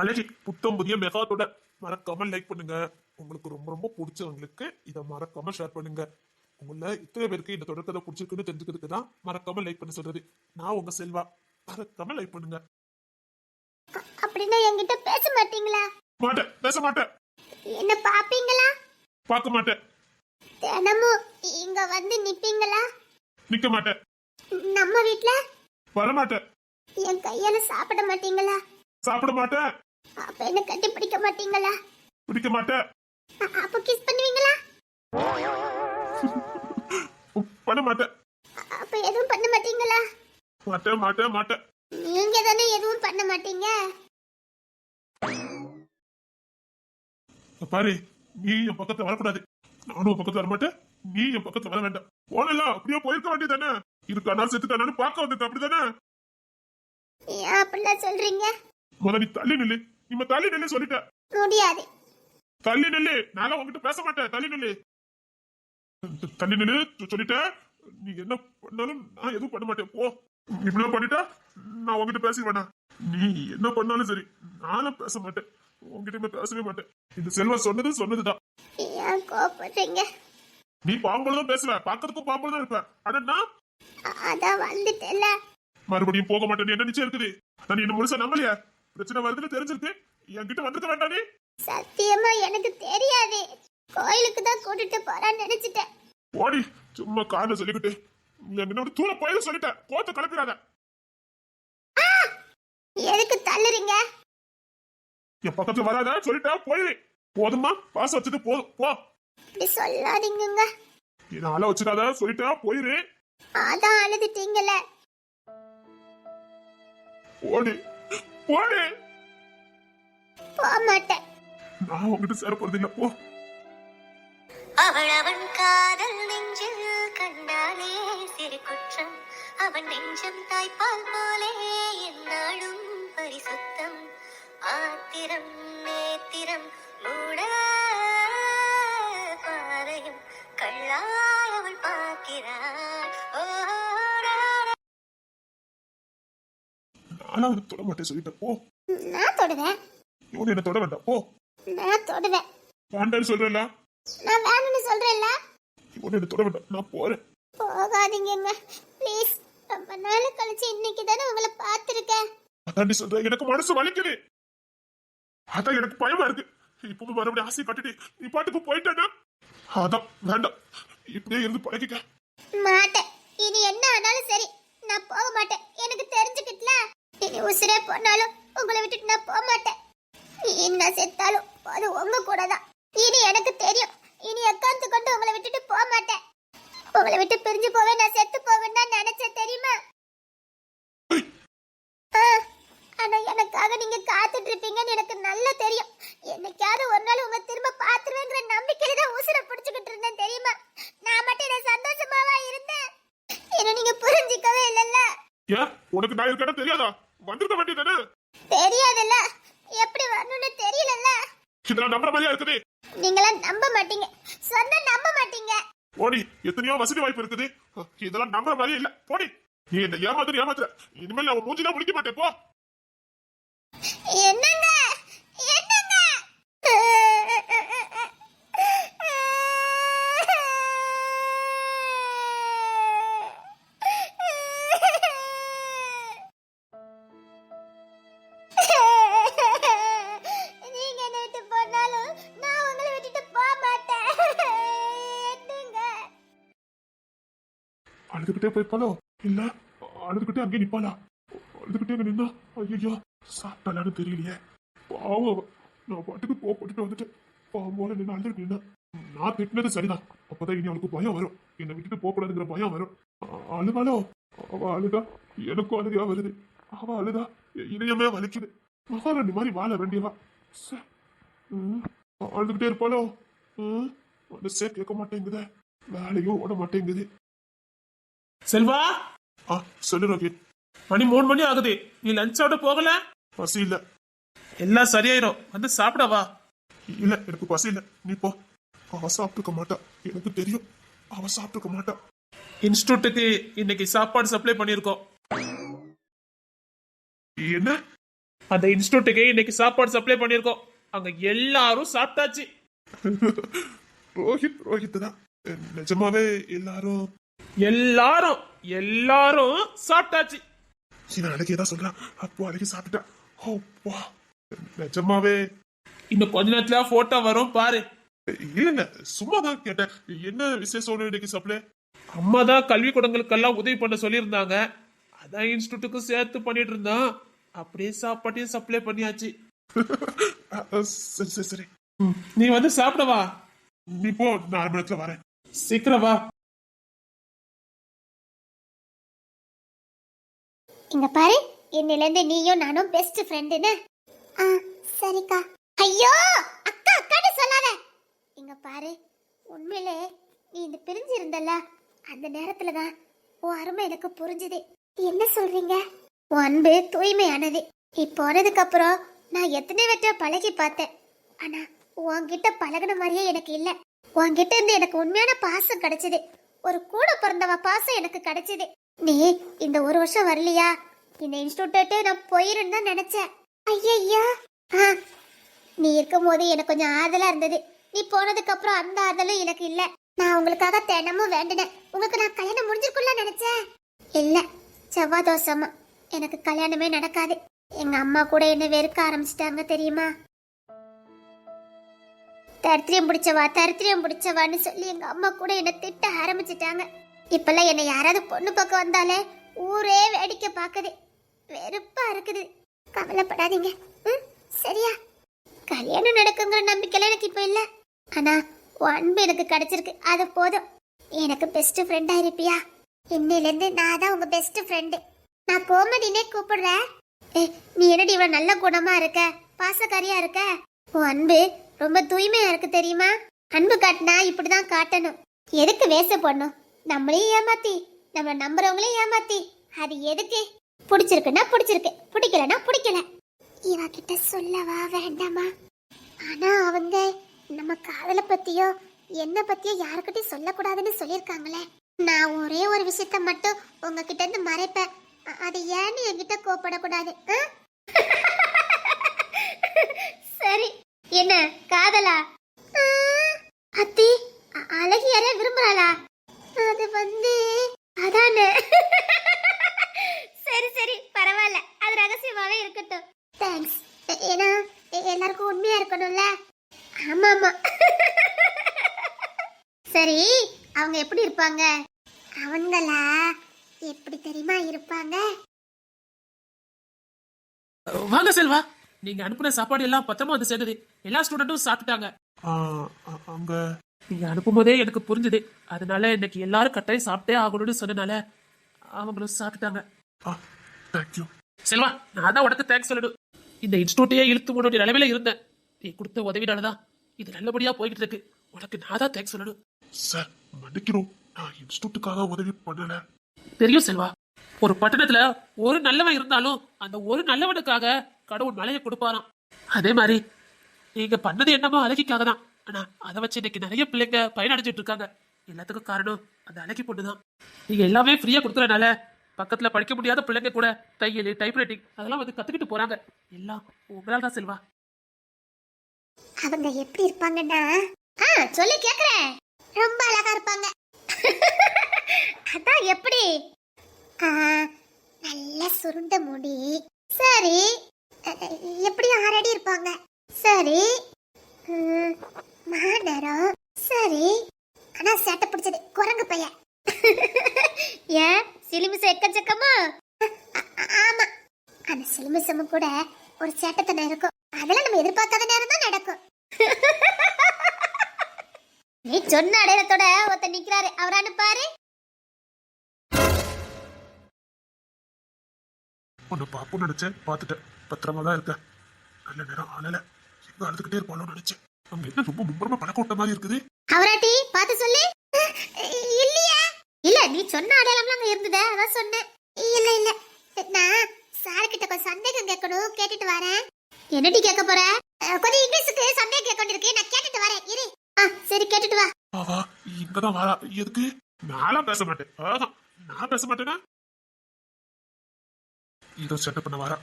அழகி புத்தம் புதிய மெகா தொடர் மறக்காம லைக் பண்ணுங்க. உங்களுக்கு ரொம்ப ரொம்ப பிடிச்சவங்களுக்கு இதை மறக்காம ஷேர் பண்ணுங்க. உங்கள இத்தனை பேருக்கு இந்த தொடர் கதை பிடிச்சிருக்குன்னு தெரிஞ்சுக்கிறதுக்கு தான் மறக்காம லைக் பண்ண சொல்றது. நான் உங்க செல்வா. மறக்காம லைக் பண்ணுங்க. அப்படின்னா என்கிட்ட பேச மாட்டீங்களா? மாட்டேன். பேச மாட்டேன். என்ன பாப்பீங்களா? பார்க்க மாட்டேன். தினமும் இங்க வந்து நிப்பீங்களா? நிக்க மாட்டேன். நம்ம வீட்ல? வர மாட்டேன் என் கையால சாப்பிட மாட்டீங்களா? சாப்பிட மாட்டேன். அப்ப என்ன கட்டி பிடிக்க மாட்டீங்களா? பிடிக்க மாட்டேன். அப்ப கிஸ் பண்ணுவீங்களா? பண்ண மாட்டேன். அப்ப எதுவும் பண்ண மாட்டீங்களா? மாட்டேன் மாட்டேன் மாட்டேன். நீங்க தானே எதுவும் பண்ண மாட்டீங்க? பாரு நீ என் பக்கத்துல வரக்கூடாது. நானும் பக்கத்துல வர மாட்டேன் நீ என் பக்கத்துல வர வேண்டாம். போனல அப்படியே போயிருக்க வேண்டியதானே இருக்கானா செத்துட்டானு பார்க்க வந்திருக்க அப்படிதானே? ஏன் அப்படிலாம் சொல்றீங்க? முத நீ தள்ளி நில்லு. இம்ம தள்ளி நில்லு சொல்லிட்ட முடியாது. தள்ளி நில்லு. நான் உங்ககிட்ட பேச மாட்டேன். தள்ளி நில்லு. தள்ளி நில்லு. சொ- சொல்லிட்டேன். நீ என்ன பண்ணாலும் நான் எதுவும் பண்ண மாட்டேன். போ. இவ்வளவு பண்ணிட்டா நான் உங்ககிட்ட பேச வேணாம் நீ என்ன பண்ணாலும் சரி நானும் பேச மாட்டேன். உங்ககிட்ட பேசவே மாட்டேன். இந்த செல்வம் சொன்னது சொன்னதுதான். நீ பாம்போல தான் பேசுவ. பாக்கிறதுக்கும் பாம்போல தான் இருப்ப. ஆனா நான்? அதான் வந்துட்டேல மறுபடியும் போக மாட்டேன் என்ன நிச்சயம் இருக்குது? நான் என்ன முழுசா நம்பலையா? பிரச்சனை வருதுன்னு தெரிஞ்சிருக்கு. என்கிட்ட வந்துருக்க வேண்டாம் நீ. சத்தியமா எனக்கு தெரியாது. கோயிலுக்கு தான் கூட்டிட்டு போறான்னு நினைச்சிட்டேன். ஓடி சும்மா காரணம் சொல்லிக்கிட்டு. என்னோட தூர போயில சொல்லிட்டேன் கோத்த கலப்பிடாத எதுக்கு தள்ளுறீங்க? என் பக்கத்துல வராத சொல்லிட்டேன் போயிரு. போதுமா பாசம் வச்சது போதும் போ. இப்படி சொல்லாதீங்கங்க. என்ன ஆள வச்சுக்காத சொல்லிட்டேன் போயிரு. அதான் அழுதுட்டீங்கல்ல. ஓடி ஓடி போக மாட்டேன் நான் உங்ககிட்ட சேர போறது இல்ல போ. அவள் அவன் காதல் நெஞ்சில் கண்டாலே சிறு குற்றம். அவன் நெஞ்சம் தாய்ப்பால் போலே என்னாலும் பரிசுத்தம். ஆத்திரம் நேத்திரம் மூட பாதையும் கள்ளாய் அவள் பார்க்கிறாள். நானும் அவனுக்கு தொட மாட்டேன் சொல்லிட்டேன். போ. நான் தொடுவேன். இவனு என்ன தொட வேண்டாம். போ. நான் தொடுவேன். வேண்டான்னு சொல்றேன்ல. நான் வேணும்னு சொல்றேன்ல. இவனு என்ன தொட வேண்டாம். நான் போறேன். போகாதீங்கங்க. ப்ளீஸ் ரொம்ப நாள் கழிச்சு இன்னைக்கு தானே உங்களை பார்த்துருக்கேன். அதான் நீ சொல்ற எனக்கு மனசு வலிக்குது. அதான் எனக்கு பயமா இருக்கு. இப்போ மறுபடியும் ஆசையை கட்டிட்டு நீ பாட்டுக்கு போயிட்டேன்னா? அதான் வேண்டாம். இப்படியே இருந்து பழகிக்க. மாட்டேன். இனி என்ன ஆனாலும் சரி நான் போக மாட்டேன். எனக்கு தெரிஞ்சுக்கிட்டல. இனி உசுரே போனாலும் உங்களை விட்டுட்டு நான் போக மாட்டேன். என்ன செத்தாலும் அது உங்க கூட தான் இனி எனக்கு தெரியும். இனி எக்காந்து கொண்டு உங்களை விட்டுட்டு போக மாட்டேன். உங்களை விட்டு பிரிஞ்சு போவே நான் செத்து போவேன்னு தான் நினைச்சேன் தெரியுமா? ஆ, ஆனா எனக்காக நீங்க காத்துட்டு இருப்பீங்கன்னு எனக்கு நல்லா தெரியும். என்னைக்காவது ஒரு நாள் உங்க திரும்ப பாத்துருவேங்கிற நம்பிக்கையில தான் உசுரை பிடிச்சுக்கிட்டு இருந்தேன் தெரியுமா? நான் மட்டும் என்ன சந்தோஷமாவா இருந்தேன்? என்ன நீங்க புரிஞ்சிக்கவே இல்லல்ல. ஏன்? உனக்கு நான் இருக்கேன்னு தெரியாதா? வந்திருக்க வேண்டியதானே தெரியாதுல்ல. எப்படி வரணும்னு தெரியலல்ல. இதெல்லாம் நம்புற மாதிரியா இருக்குது? நீங்களாம் நம்ப மாட்டீங்க. சொன்னா நம்ப மாட்டீங்க. போடி எத்தனையோ வசதி வாய்ப்பு இருக்குது. இதெல்லாம் நம்புற மாதிரியே இல்ல. போடி. நீ என்ன ஏமாத்துற ஏமாத்துற. இனிமேல் நான் மூஞ்சிலாம் முடிக்க மாட்டேன். போ. அழுதுகிட்டே போயிருப்பாளோ இல்ல அழுதுகிட்டே அங்கே நிப்பாளா? அழுதுகிட்டே அங்க நின்னா ஐயோ சாப்பிட்டாலான்னு தெரியலையே. பாவம் நான் பாட்டுக்கு போக போட்டுட்டு வந்துட்டேன். பாவம் போல நின்று அழுதுகிட்டு நின்னா. நான் திட்டினது சரிதான். அப்பதான் இனி அவளுக்கு பயம் வரும். என்னை விட்டுட்டு போகக்கூடாதுங்கிற பயம் வரும். அழுவாளோ? அவ அழுதா? எனக்கும் அழுதியா வருது. அவ அழுதா? என் இதயமே வலிக்குது. மகாராணி மாதிரி வாழ வேண்டியவா? ம், அழுதுகிட்டே இருப்பாளோ? மனசே கேட்க மாட்டேங்குதே. வேலையும் ஓட மாட்டேங்குது. செல்வா? ஆ சொல்லு ரோஹித் மணி மூணு மணி ஆகுது. நீ லஞ்ச் சாப்பிட போகல? பசி இல்ல. எல்லாம் சரியாயிரும். வந்து சாப்பிட வா. இல்ல எனக்கு பசி இல்ல. நீ போ. அவ சாப்பிட்டுக்க மாட்டா. எனக்கு தெரியும். அவ சாப்பிட்டுக்க மாட்டா. இன்ஸ்டியூட்டுக்கு இன்னைக்கு சாப்பாடு சப்ளை பண்ணியிருக்கோம். என்ன? அந்த இன்ஸ்டியூட்டுக்கு இன்னைக்கு சாப்பாடு சப்ளை பண்ணியிருக்கோம். அங்க எல்லாரும் சாப்பிட்டாச்சு. ரோஹித் ரோஹித் தான் நிஜமாவே எல்லாரும் எல்லாரும் எல்லாரும் சாப்பிட்டாச்சு. இவன் அழகே தான் சொல்றான் அப்போ அழகி சாப்பிட்டுட்டான் ஓ வா நிஜமாவே. இன்னும் கொஞ்ச நேரத்துல போட்டோ வரும் பாரு. இல்ல இல்ல சும்மா தான் கேட்டேன். என்ன விசேஷம் இன்னைக்கு சப்ளை அம்மா தான் கல்வி கூடங்களுக்கெல்லாம் உதவி பண்ண சொல்லியிருந்தாங்க. அதான் இன்ஸ்டியூட்டுக்கும் சேர்த்து பண்ணிட்டு இருந்தான். அப்படியே சாப்பாட்டையும் சப்ளை பண்ணியாச்சு. சரி சரி சரி. நீ வந்து சாப்பிடவா? நீ போ நான் நேரத்துல வரேன். சீக்கிரம் வா. இங்க பாரு இன்னிலேருந்து நீயும் நானும் பெஸ்ட் ஃப்ரெண்டுன்னு ஆ சரிக்கா. ஐயோ அக்கா அக்கான்னு சொல்லாத. இங்க பாரு உண்மையிலே நீ இந்த பிரிஞ்சு இருந்தல்ல அந்த நேரத்துல தான் உன் அருமை எனக்கு புரிஞ்சுது. என்ன சொல்றீங்க? உன் அன்பு தூய்மையானது. நீ போனதுக்கு அப்புறம் நான் எத்தனை வட்ட பழகி பார்த்தேன். ஆனா உன்கிட்ட பழகுன மாதிரியே எனக்கு இல்ல. உன்கிட்ட இருந்து எனக்கு உண்மையான பாசம் கிடைச்சது. ஒரு கூட பிறந்தவ பாசம் எனக்கு கிடைச்சது. நீ இந்த ஒரு வருஷம் வரலையா? இந்த இன்ஸ்டியூட்டே நான் போயிருன்னு தான் நினைச்சேன். ஐயய்யா ஆ, நீ இருக்கும்போது எனக்கு கொஞ்சம் ஆதலா இருந்தது. நீ போனதுக்கு அப்புறம் அந்த ஆதலும் எனக்கு இல்ல. நான் உங்களுக்காக தினமும் வேண்டினேன். உங்களுக்கு நான் கல்யாணம் முடிஞ்சிருக்கும்ல நினைச்சேன். இல்ல செவ்வாய் தோசமா எனக்கு கல்யாணமே நடக்காது. எங்க அம்மா கூட என்ன வெறுக்க ஆரம்பிச்சிட்டாங்க தெரியுமா? தரித்திரியம் பிடிச்சவா தரித்திரியம் பிடிச்சவான்னு சொல்லி எங்க அம்மா கூட என்ன திட்ட ஆரம்பிச்சிட்டாங்க. இப்பெல்லாம் என்னை யாராவது பொண்ணு பக்கம் வந்தாலே ஊரே வேடிக்கை பார்க்குது. வெறுப்பா இருக்குது. கவலைப்படாதீங்க. ம் சரியா? கல்யாணம் நடக்குங்கிற நம்பிக்கையில எனக்கு இப்போ இல்லை. ஆனா அன்பு எனக்கு கிடைச்சிருக்கு. அது போதும். எனக்கு பெஸ்ட் ஃப்ரெண்டா இருப்பியா? இன்னிலேருந்து நான் தான் உங்க பெஸ்ட் ஃப்ரெண்டு நான் கோமதினே கூப்பிடுறேன். ஏ நீ என்னடி இவ்வளோ நல்ல குணமா இருக்க? பாசக்காரியா இருக்க? உன் அன்பு ரொம்ப தூய்மையா இருக்கு தெரியுமா? அன்பு காட்டினா இப்படிதான் காட்டணும். எதுக்கு வேச பண்ணும் நம்மளையும் ஏமாத்தி நம்ம நம்புறவங்களையும் ஏமாத்தி. அது எதுக்கு? பிடிச்சிருக்குன்னா பிடிச்சிருக்கு பிடிக்கலன்னா பிடிக்கல. இவகிட்ட சொல்லவா வேண்டாமா? ஆனா அவங்க நம்ம காதலை பத்தியோ என்ன பத்தியோ யாருக்கிட்டையும் சொல்லக்கூடாதுன்னு சொல்லியிருக்காங்களே. நான் ஒரே ஒரு விஷயத்த மட்டும் உங்ககிட்ட இருந்து மறைப்பேன். அது ஏன்னு என்கிட்ட கோப்படக்கூடாது சரி என்ன காதலா? அத்தி அ- அழகி யாரையா விரும்புறாளா? அது வந்து அதானே? சரி சரி பரவாயில்ல. அது ரகசியமாவே இருக்கட்டும். தேங்க்ஸ் ஏன்னா எல்லாருக்கும் உண்மையா இருக்கணும்ல? ஆமா ஆமா சரி அவங்க எப்படி இருப்பாங்க? அவங்களா எப்படி தெரியுமா இருப்பாங்க? வாங்க செல்வா. நீங்க அனுப்புன சாப்பாடு எல்லாம் பத்திரமா வந்து சேர்ந்தது. எல்லா ஸ்டூடெண்ட்டும் சாப்பிட்டாங்க. அங்க நீங்க அனுப்பும்போதே எனக்கு புரிஞ்சுது. அதனால இன்னைக்கு எல்லாரும் கட்டாயம் சாப்பிட்டே ஆகணும்னு சொன்னனால அவங்களும் சாப்பிட்டாங்க. தேங்க்யூ செல்வா நான் தான் உனக்கு தேங்க்ஸ் சொல்லணும். இந்த இன்ஸ்டியூட்டையே இழுத்து மூட நிலவில இருந்தேன். நீ கொடுத்த உதவினாலதான் இது நல்லபடியா போய்கிட்டு இருக்கு. உனக்கு நான் தான் தேங்க்ஸ் சொல்லணும். சார் மன்னிக்கிறோம் நான் இன்ஸ்டியூட்டுக்காக உதவி பண்ணல. தெரியும் செல்வா ஒரு பட்டணத்துல ஒரு நல்லவன் இருந்தாலும் அந்த ஒரு நல்லவனுக்காக கடவுள் மலையை கொடுப்பாராம். அதே மாதிரி நீங்க பண்ணது என்னமோ அழகிக்காக தான் ஆனா அதை வச்சு இன்னைக்கு நிறைய பிள்ளைங்க பயனடைஞ்சிட்டு இருக்காங்க. எல்லாத்துக்கும் காரணம் அந்த அழகி பொண்ணுதான். நீங்க எல்லாமே ஃப்ரீயா கொடுத்துறனால பக்கத்துல படிக்க முடியாத பிள்ளைங்க கூட தையல் டைப்ரைட்டிங் அதெல்லாம் வந்து கத்துக்கிட்டு போறாங்க. எல்லாம் உங்களால தான் செல்வா. அவங்க எப்படி இருப்பாங்கன்னா? ஆ சொல்லி கேக்குறேன். ரொம்ப அழகா இருப்பாங்க. அதான் எப்படி? ஆ, நல்ல சுருண்ட முடி. சரி. எப்படி ஆறடி இருப்பாங்க? சரி. மாநரம். சரி. ஆனா சேட்டை பிடிச்சது. குரங்கு பையன். ஏன்? சிலிமிசம் எக்கச்சக்கமா? ஆமா. அந்த சிலிமிசமும் கூட ஒரு சேட்டத்தனம் இருக்கும். அதெல்லாம் நம்ம எதிர்பார்க்காத நேரம் தான் நடக்கும். நீ சொன்ன அடையாளத்தோட ஒருத்தர் நிக்கிறாரு. அவர் அனுப்பாரு. உன்னை பார்ப்போம்னு நினைச்சேன். பார்த்துட்டேன். பத்திரமா தான் இருக்க நல்ல நேரம் ஆனல எங்க அழுதுகிட்டே இருப்பாளோன்னு நினைச்சேன். என்ன ரொம்ப மும்பரமா பழக்க மாதிரி இருக்குது? அவராட்டி பார்த்து சொல்லு. இல்லையா. இல்ல நீ சொன்ன அடையாளம்லாம் அங்க இருந்ததே அதான் சொன்னேன். இல்ல இல்ல. நான் சார் கிட்ட கொஞ்சம் சந்தேகம் கேட்கணும் கேட்டுட்டு வரேன். என்னடி கேட்க போற? கொஞ்சம் இங்கிலீஷுக்கு சந்தேகம் கேட்க வேண்டியிருக்கு நான் கேட்டுட்டு வரேன். இரு. ஆ சரி கேட்டுட்டு வா. ஆவா இங்கதான் வரா. எதுக்கு? நான்லாம் பேச மாட்டேன். ஆஹா, நான் பேச மாட்டேனா? ஏதோ செட்டப் பண்ண வரா.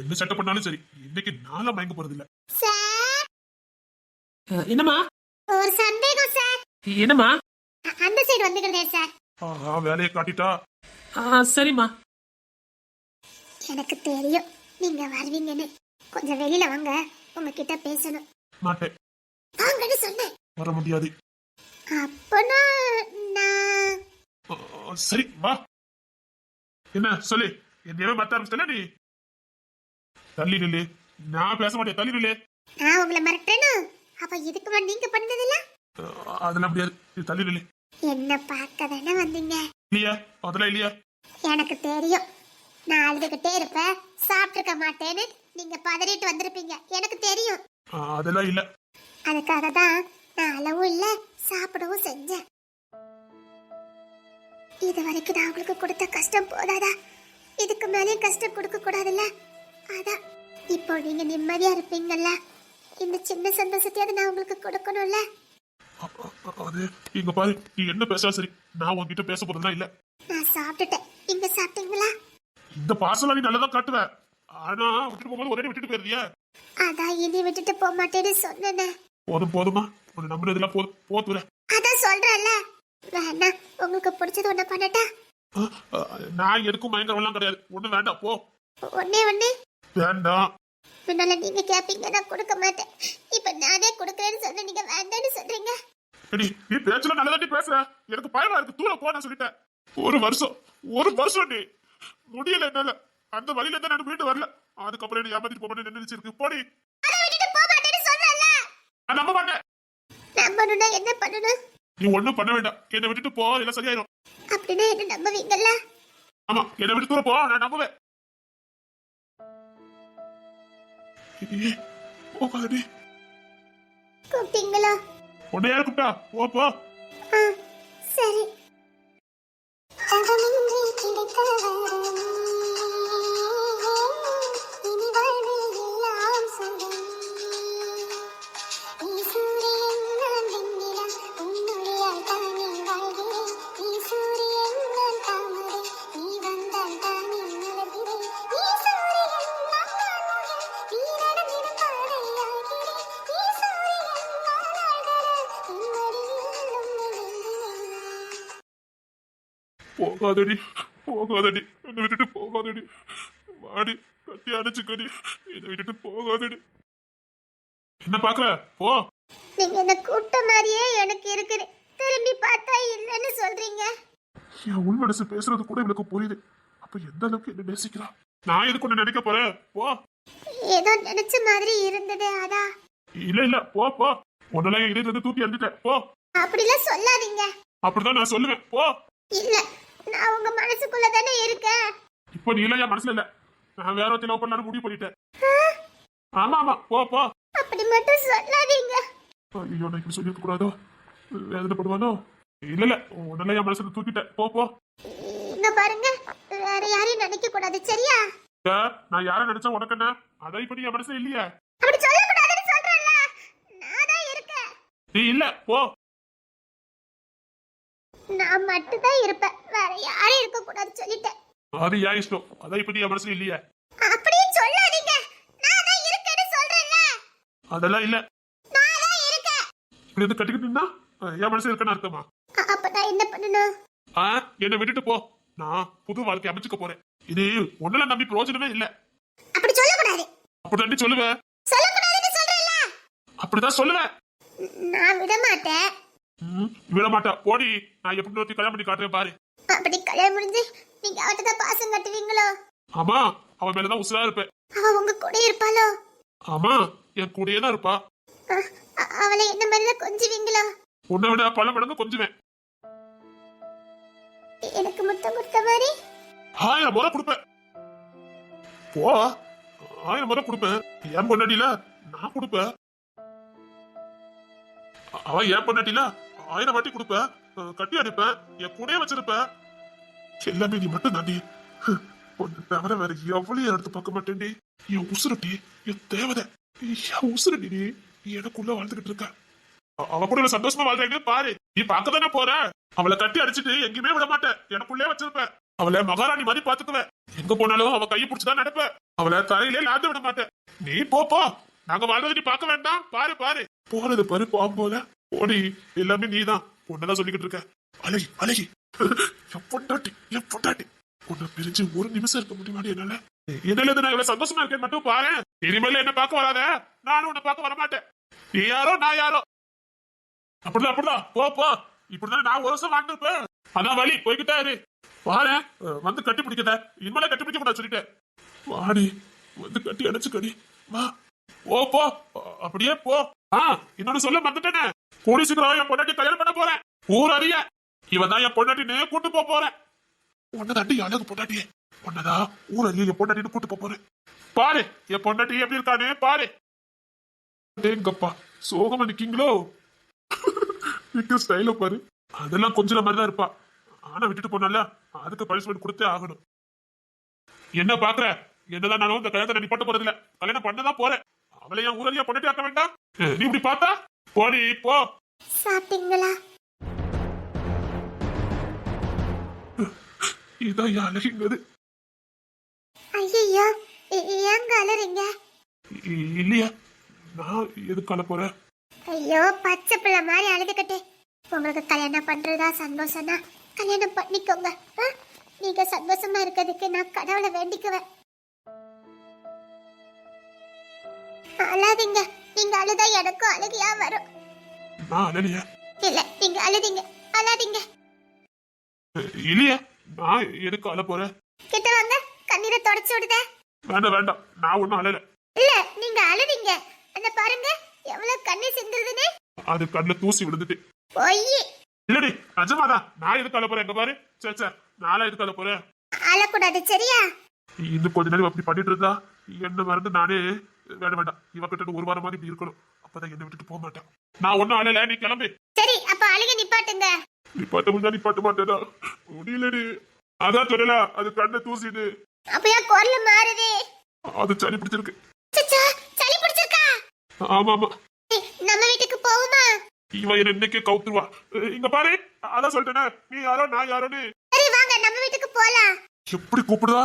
என்ன செட்டப் பண்ணாலும் சரி இன்னைக்கு நாளா மயங்க போறது இல்ல என்னம்மா? ஒரு சந்தேகம் சார். என்னம்மா? அந்த சைடு வந்துக்கிறதே சார். ஆஹா வேலையை காட்டிட்டா? ஆ, சரிம்மா. எனக்கு தெரியும். நீங்க வருவீங்கன்னு. கொஞ்சம் வெளியில வாங்க. உங்ககிட்ட பேசணும். மாட்டேன். வாங்கன்னு சொன்னேன். வர முடியாது. அப்பனா நான் ஆ, சரி வா. என்ன சொல்லு. என்னையவே மத்த ஆரம்பிச்சல நீ? தள்ளி நில்லு. நான் பேச மாட்டேன். தள்ளி நில்லு. நான் உங்களை மிரட்டேனா அப்ப இதுக்கு முன்னாடி நீங்க பண்ணதில்ல? அதெல்லாம் முடியாது நீ தள்ளி நில்லு என்ன பார்க்க தானே வந்தீங்க? இல்லையா அதெல்லாம் இல்லையா? எனக்கு தெரியும். நான் அழுதுகிட்டே இருப்பேன். சாப்பிட்டிருக்க மாட்டேன்னு நீங்க பதறிட்டு வந்திருப்பீங்க. எனக்கு தெரியும். அதெல்லாம் இல்ல. அதுக்காக தான் நான் அளவும் இல்ல சாப்பிடவும் செஞ்சேன். இது வரைக்கும் நான் உங்களுக்கு கொடுத்த கஷ்டம் போதாதா? இதுக்கு மேலேயும் கஷ்டம் கொடுக்க கூடாதுல்ல? அதான். இப்போ நீங்க நிம்மதியா இருப்பீங்கல்ல? இந்த சின்ன சந்தோஷத்தையாவது நான் உங்களுக்கு கொடுக்கணும்ல? அது இங்க பாரு நீ என்ன பேசலாம் சரி நான் உன்கிட்ட பேச போறதுலாம் இல்ல. நான் சாப்பிட்டுட்டேன். நீங்க சாப்பிட்டீங்களா? இந்த பார்சல் நீ நல்லதா காட்டுவ. ஆனா விட்டுட்டு போகும்போது ஒரே விட்டுட்டு போயிருந்தியா? அதான் இனி விட்டுட்டு போக மாட்டேன்னு சொன்னேனே. போதும் போதுமா உன்னை நம்புறதுலாம் போதும் போத்துல அதான் சொல்றேன்ல. வேணா உங்களுக்கு பிடிச்சது ஒண்ணு பண்ணட்டா? நான் எதுக்கும் மயங்கரம்லாம் கிடையாது. ஒண்ணு வேண்டாம் போ. ஒண்ணே ஒண்ணு. வேண்டாம். முன்னால நீங்க கேப்பீங்க நான் கொடுக்க மாட்டேன். இப்ப நானே கொடுக்கறேன்னு சொன்ன நீங்க வேண்டாம்னு சொல்றீங்க. எடி நீ பேச்சுல நல்லதாட்டி பேசுற. எனக்கு பயமா இருக்கு தூர போ நான் சொல்லிட்டேன். ஒரு வருஷம் ஒரு வருஷம் நீ முடியல என்னால. அந்த வழியில தான் நான் மீண்டு வரல. அதுக்கப்புறம் என்ன ஏமாத்திட்டு போக நினைச்சிருக்கு? போடி. நம்ப மாட்டேன். நம்பணும்னா என்ன பண்ணணும்? நீ ஒண்ணும் பண்ண வேண்டாம். என்னை விட்டுட்டு போ எல்லாம் சரியாயிரும். அப்படின்னா என்ன நம்புவீங்கல்ல? ஆமா என்னை விட்டு தூர போ நான் நம்புவேன். போகாதடி கூப்பிட்டீங்களா? உன்னை யாரு கூப்பிட்டா? போ போ. போகாதடி போகாதடி. என்னை விட்டுட்டு போகாதடி. வாடி கட்டி அணைச்சுக்கடி. என்னை விட்டுட்டு போகாதடி. என்ன பாக்குற போ. நீங்க என்ன கூப்பிட்ட மாதிரியே எனக்கு இருக்குது. திரும்பி பார்த்தா இல்லைன்னு சொல்றீங்க. என் உள் மனசு பேசுறது கூட எனக்கு புரியுது. அப்ப எந்த அளவுக்கு என்ன நேசிக்கிறா? நான் எதுக்கு ஒண்ணு நினைக்க போறேன்? போ. ஏதோ நினைச்ச மாதிரி இருந்தது அதான் இல்ல இல்ல போ போ. உன்னெல்லாம் என் இருந்து தூக்கி எறிஞ்சிட்டேன். போ. அப்படிலாம் சொல்லாதீங்க. அப்படிதான் நான் சொல்லுவேன். போ. இல்ல நான் உங்க மனசுக்குள்ள தானே இருக்கேன். இப்போ நீ என் மனசுல இல்ல? நான் வேற ஒருத்தர் லவ் பண்ணலாம்னு முடிவு பண்ணிட்டேன். ஆமா ஆமா போ போ. அப்படி மட்டும் சொல்லாதீங்க. ஐயோ நான் இப்படி சொல்லியிருக்க கூடாதோ? வேதனைப்படுவானோ? இல்ல இல்ல உன்னெல்லாம் என் மனசுல தூக்கிட்டேன். போ போ. இங்க பாருங்க வேற யாரையும் நினைக்க கூடாது சரியா? நான் யாரை நினைச்சா உனக்கு என்ன? அதான் இப்ப நீ என் மனசுல இல்லையே? அப்படி சொல்லக்கூடாதுன்னு சொல்றேன்ல. நான் தான் இருக்கேன். நீ இல்ல போ. நான் மட்டும் தான் இருப்பேன். வேற யாரும் இருக்க கூடாது சொல்லிட்டேன். அது ஏன் இஷ்டம் அதான் இப்ப நீ என் மனசுல இல்லையே. அப்படியே சொல்லாதீங்க. நான் தான் இருக்கேன்னு சொல்றேன்ல. அதெல்லாம் இல்ல. நான் தான் இருக்கேன். இப்படி வந்து கட்டிக்கிட்டு என் மனசுல இருக்கன்னு அர்த்தமா? அப்ப நான் என்ன பண்ணணும்? ஆ என்னை விட்டுட்டு போ. நான் புது வாழ்க்கை அமைச்சுக்க போறேன். இது ஒண்ணுல நம்பி பிரயோஜனமே இல்ல. அப்படி சொல்லக்கூடாது. அப்படிதான் சொல்லுவேன் சொல்லக்கூடாதுன்னு சொல்றேன்ல. அப்படிதான் சொல்லுவேன் நான் விட மாட்டேன் விட மாட்டா போடி. நான் எப்படி நோக்கி கல்யாணம் பண்ணி காட்டுறேன் பாரு. அப்படி கல்யாணம் முடிஞ்சு நீங்க அவட்ட தான் பாசம் கட்டுவீங்களோ? ஆமா. அவன் மேலதான் உசுரா இருப்பேன். அவ உங்க கூட இருப்பாளோ? ஆமா. என் கூடயே தான் இருப்பா. அவளை என்ன மேல கொஞ்சுவீங்களோ? உன்னை விட பல மடங்கு கொஞ்சுவேன். எனக்கு முத்தம் கொடுத்த மாதிரி. ஆயிரம் முறை கொடுப்பேன். போ. ஆயிரம் முறை கொடுப்பேன். என் பொண்டாட்டில நான் கொடுப்பேன். அவன் என் பொண்டாட்டில ஆயிரம் வாட்டி கொடுப்பேன் கட்டி அடிப்பேன் என் கூடயே வச்சிருப்பேன் எல்லாமே நீ மட்டும் தாண்டி உன்னை தவிர வேற எவ்வளையும் எடுத்து பார்க்க மாட்டேன்டி. என் உசுரட்டி என் தேவதை. என் உசுரட்டி நீ. நீ எனக்குள்ள வாழ்ந்துகிட்டு இருக்க. அவ கூட சந்தோஷமா வாழ்றேன்னு பாரு. நீ பார்க்க தானே போற? அவளை கட்டி அடிச்சிட்டு எங்கேயுமே விட மாட்டேன் எனக்குள்ளே வச்சிருப்பேன் அவளை மகாராணி மாதிரி பாத்துக்குவேன் எங்க போனாலும் அவ கையை பிடிச்சுதான் நடப்ப. அவளை தரையிலே லாந்து விட மாட்டேன் நீ போ நாங்க வாழ்றதை நீ பார்க்க வேண்டாம். பாரு பாரு. போறது பாரு பாம் போல. போடி எல்லாமே நீதான். பொண்ணதான் சொல்லிக்கிட்டு இருக்க. அழகி அழகி. என் பொண்டாட்டி என் பொண்டாட்டி. உன்னை பிரிஞ்சு ஒரு நிமிஷம் இருக்க முடியுமாடி என்னால? என்னால இருந்து நான் இவ்வளவு சந்தோஷமா இருக்கேன் மட்டும் பாரு. இனிமேல என்ன பார்க்க வராத? நானும் உன்னை பார்க்க வர மாட்டேன் நீ யாரோ நான் யாரோ. அப்படிதான் அப்படிதான். போ போ. இப்படிதான் நான் ஒரு வருஷம் வாங்கிருப்பேன் அதான் வழி. போய்கிட்டே இரு. பாரு. வந்து கட்டி பிடிக்கத இனிமேல கட்டி பிடிக்க கூடாது சொல்லிட்டேன். வாடி. வந்து கட்டி அடைச்சு கடி. வா. போ போ. அப்படியே போ. ஆ இன்னொன்னு சொல்ல மறந்துட்டேனே. கூடி சீக்கிரம் என் பொண்டாட்டி கல்யாணம் பண்ண போறேன். ஊர் அறிய. இவன் தான் என் பொண்டாட்டின்னு கூட்டு போக போறேன். உன்னதாண்டி அழகு பொண்டாட்டியே? உன்னதான் ஊர் அறிய என் பொண்டாட்டின்னு கூட்டு போக போறேன். பாரு என் பொண்டாட்டி எப்படி இருக்கானே பாரு. எங்கப்பா சோகமா நிக்கீங்களோ? நிக்க ஸ்டைல பாரு. அதெல்லாம் கொஞ்சம் மாதிரி தான் இருப்பா. ஆனா விட்டுட்டு போனால அதுக்கு பனிஷ்மெண்ட் கொடுத்தே ஆகணும். என்ன பாக்குற? என்னதான் நானும் இந்த கல்யாணத்தை நிப்பாட்ட போறது இல்ல கல்யாணம் பண்ணதான் போறேன். அவளை என் ஊரலியா பொண்டாட்டி ஆக்க வேண்டாம்? நீ இப்படி பார்த்தா? போடி போ. சாப்பிட்டீங்களா? இதான் அழகிங்கிறது ஐயோ ஏங்க அலறீங்க இல்லையா? நான் எதுக்கு அழ போறேன்? ஐயோ பச்சை பிள்ளை மாதிரி அழுதுகிட்டே. உங்களுக்கு கல்யாணம் பண்றதா சந்தோஷம்னா கல்யாணம் பண்ணிக்கோங்க? நீங்க சந்தோஷமா இருக்கிறதுக்கு நான் கடவுளை வேண்டிக்குவேன். அழாதீங்க. நீங்க அழுதா எனக்கும் அழுகையா வரும். நான் அழலையா? இல்ல நீங்க அழுதீங்க. அழாதீங்க. இல்லையா நான் எதுக்கு அழ போறேன் கிட்ட வாங்க. கண்ணீரை தொடச்சு விடுத வேண்டாம் வேண்டாம். நான் ஒன்னும் அழல. இல்ல நீங்க அழுதீங்க. அந்த பாருங்க. எவ்வளவு கண்ணீர் சிந்துருதுன்னு அது கண்ணுல தூசி விழுந்துட்டு. பொய். இல்லடி நிஜமாதான் நான் எதுக்கு அழ போறேன் எங்க பாரு. சே சே நாளா எதுக்கு அழ போறேன் அழக்கூடாது சரியா? இன்னும் கொஞ்ச நேரம் அப்படி பண்ணிட்டு இருந்தா என்ன மறந்து நானே வேண்டாம் வேண்டாம். இவ கிட்ட ஒரு வாரம் மாதிரி இருக்கணும். அப்பதான் என்ன விட்டுட்டு போக மாட்டேன். நான் ஒன்னும் அழல நீ கிளம்பு. சரி அப்ப அழுக நிப்பாட்டுங்க. நீ பாட்ட முடிஞ்சா நீ பாட்ட மாட்டேடா. முடியலடி. அதான் சொல்லல அது கண்ணை தூசிது அப்ப ஏன் குரல் மாறுது. அது சளி பிடிச்சிருக்கு. சளி பிடிச்சிருக்கா? ஆமா ஆமா. நம்ம வீட்டுக்கு போகுமா என்ன இன்னைக்கே கவுத்துருவா. இங்க பாரு அதான் சொல்லிட்டேனே. நீ யாரோ நான் யாரோன்னு. சரி வாங்க நம்ம வீட்டுக்கு போலாம். எப்படி கூப்பிடுதா?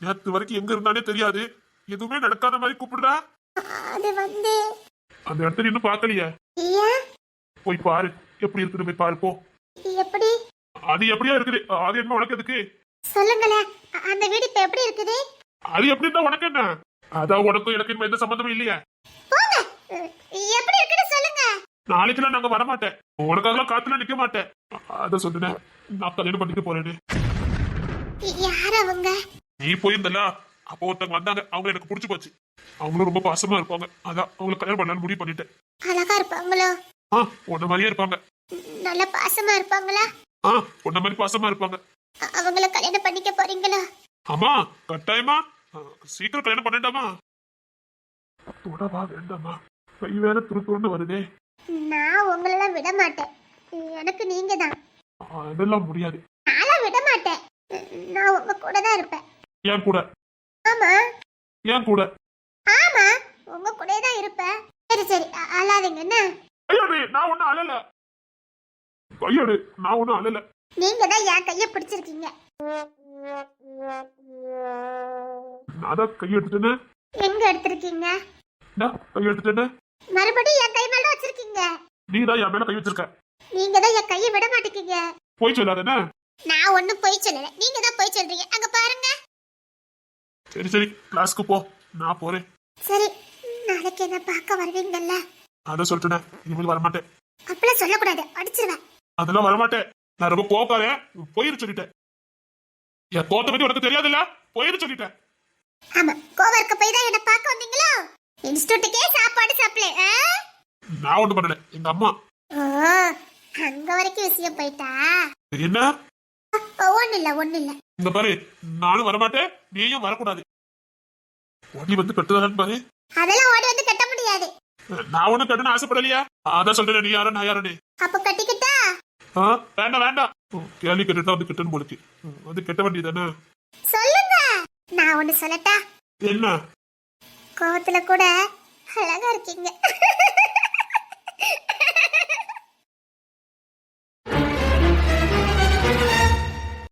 நேத்து வரைக்கும் எங்க இருந்தானே தெரியாது. எதுவுமே நடக்காத மாதிரி கூப்பிடுறா அது வந்து அந்த இடத்துல இன்னும் பார்க்கலையே? போய் பாரு எப்படி இருக்குது போய் பாரு போ. எப்படி? அது எப்படியா இருக்குது? அது என்ன உனக்கு எதுக்கு? சொல்லுங்களேன் அந்த வீடு இப்ப எப்படி இருக்குது? அது எப்படி இருந்தா உனக்கு என்ன? அதான் உனக்கும் எனக்கு எந்த சம்பந்தமும் இல்லையே. எப்படி இருக்குன்னு சொல்லுங்க. நாளைக்கெல்லாம் நாங்க வரமாட்டேன். உனக்காகலாம் காத்துல நிக்க மாட்டேன். அத சொல்லுனேன் நான் கல்யாணம் பண்ணிக்க போறேன்னு. யார் அவங்க? நீ போயிருந்தல அப்போ ஒருத்தவங்க வந்தாங்க அவங்க எனக்கு பிடிச்சு போச்சு. அவங்களும் ரொம்ப பாசமா இருப்பாங்க. அதான் அவங்களை கல்யாணம் பண்ணலாம்னு முடிவு பண்ணிட்டேன். அழகா இருப்பாங்களோ? ஆ உன்ன மாதிரியே இருப்பாங்க. நல்ல பாசமா இருப்பாங்களா? ஆ உன்ன மாதிரி பாசமா இருப்பாங்க. அவங்கள கல்யாணம் பண்ணிக்க போறீங்களா? ஆமா கட்டாயமா. சீக்கிரம் கல்யாணம் பண்ணிட்டாமா தொடவா வேண்டாமா. கை வேற துருத்துன்னு வருதே. நான் உங்களெல்லாம் விட மாட்டேன். எனக்கு நீங்க தான். அதெல்லாம் முடியாது. நான்லாம் விட மாட்டேன். நான் உங்க கூட தான் இருப்பேன். ஏன் கூட. ஆமா. ஏன் கூட? ஆமா. உங்க கூட தான் இருப்பேன். சரி சரி. அ- அழாதீங்க. என்ன? ஐயோடு நான் ஒண்ணும் அழல. ஐயோடு நான் ஒண்ணும் அழல. நீங்க தான் என் கைய பிடிச்சிருக்கீங்க. நான் தான் கை எடுத்துட்டேனே. எங்க எடுத்திருக்கீங்க? நான் கை எடுத்துட்டேனே. மறுபடியும் என் கை மேல வச்சிருக்கீங்க. நீ தான் என் மேல கை வச்சிருக்க. நீங்க தான் என் கையை விட மாட்டேங்கீங்க போய் சொல்லாதேனே நான் ஒண்ணும் பொய் சொல்லல. நீங்க தான் பொய் சொல்றீங்க. அங்க பாருங்க. சரி சரி கிளாஸ்க்கு போ. நான் போறேன். சரி நாளைக்கு என்ன பார்க்க வருவீங்கல்ல. அதான் சொல்லிட்டேனே இனிமேல் வரமாட்டேன். அப்பெல்லாம் சொல்லக்கூடாது அடிச்சிருவேன். அதெல்லாம் வரமாட்டேன். நான் ரொம்ப கோக்காரே போயிரு சொல்லிட்டேன். என் கோத்த பத்தி உனக்கு தெரியாதுல்ல? போயிரு சொல்லிட்டேன். ஆமா கோவா இருக்க போய் தான் என்ன பார்க்க வந்தீங்களோ? இன்ஸ்டியூட்டுக்கே சாப்பாடு சாப்பிடல? நான் ஒண்ணும் பண்ணல. எங்க அம்மா. ஓ அங்க வரைக்கும் விஷயம் போயிட்டா? என்ன? ஒண்ணு இல்ல ஒண்ணு இல்ல இங்க பாரு நானும் வரமாட்டேன் நீயும் வரக்கூடாது. நீ வந்து கட்டுதான்னு பாரு. அதெல்லாம் ஓடி வந்து கட்ட முடியாது. நான் ஒண்ணும் கட்டணும் ஆசைப்படலையா? அதான் சொல்றேன் நீ யாரோ நான் யாரோன்னு? அப்ப கட்டிக்கிட்டா? வேண்டாம் வேண்டாம். கேள்வி கேட்டுட்டா வந்து கெட்டணும் போலுக்கு. வந்து கெட்ட வேண்டியதானே? சொல்லுங்க. நான் ஒண்ணு சொல்லட்டா? என்ன? கோவத்துல கூட அழகா இருக்கீங்க.